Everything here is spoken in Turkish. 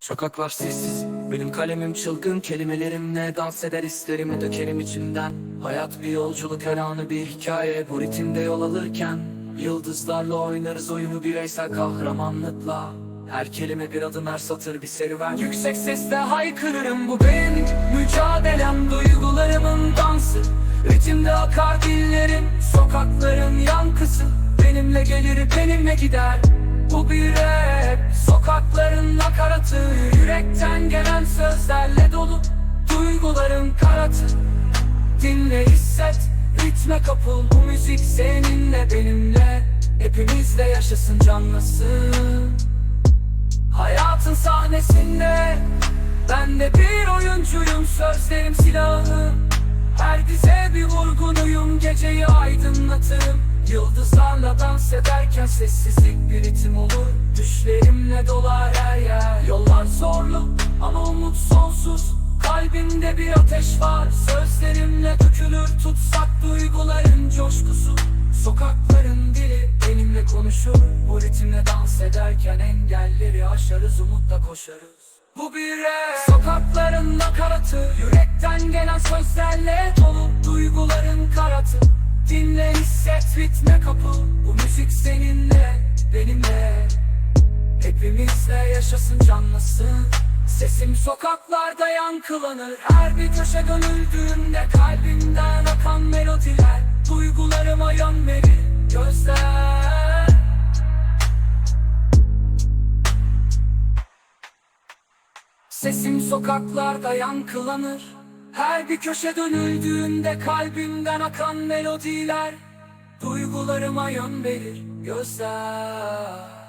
Sokaklar sessiz, benim kalemim çılgın Kelimelerimle dans eder hislerimi dökerim içimden. Hayat bir yolculuk her anı bir hikaye Bu ritimde yol alırken Yıldızlarla oynarız oyunu bireysel kahramanlıkla. Her kelime bir adım her satır bir serüven. Yüksek sesle haykırırım bu benim Mücadelem duygularımın dansı. Ritimde akar dillerim Sokakların yankısı. Benimle gelir benimle gider Bu bir rap Sokakların nakaratı Yürekten gelen sözlerle dolu Duyguların karatı. Dinle hisset Ritme kapıl Bu müzik seninle benimle. Hepimizle yaşasın canlısın Hayatın sahnesinde Ben de bir oyuncuyum Sözlerim silahım Her dize bir vurgunuyum Geceyi aydınlatırım. Yıldızlarla dans ederken Sessizlik bir ritim olur Düşlerimle dolar her yer. Yollar zorlu ama umut sonsuz. Kalbimde bir ateş var. Sözlerimle dökülür tutsak Duyguların coşkusu. Sokakların dili benimle konuşur. Bu ritimle dans ederken engelleri aşarız umutla koşarız. Bu bir rap. Sokakların nakaratı Yürekten gelen sözlerle dolu Duyguların karatı. Dinle hisset ritme kapıl Bu müzik seninle benimle Hepimizle yaşasın canlısın Sesim sokaklarda yankılanır. Her bir köşe dönüldüğünde Kalbimden akan melodiler Duygularıma yön verir. Gözler. Sesim sokaklarda yankılanır. Her bir köşe dönüldüğünde Kalbimden akan melodiler Duygularıma yön verir. Gözler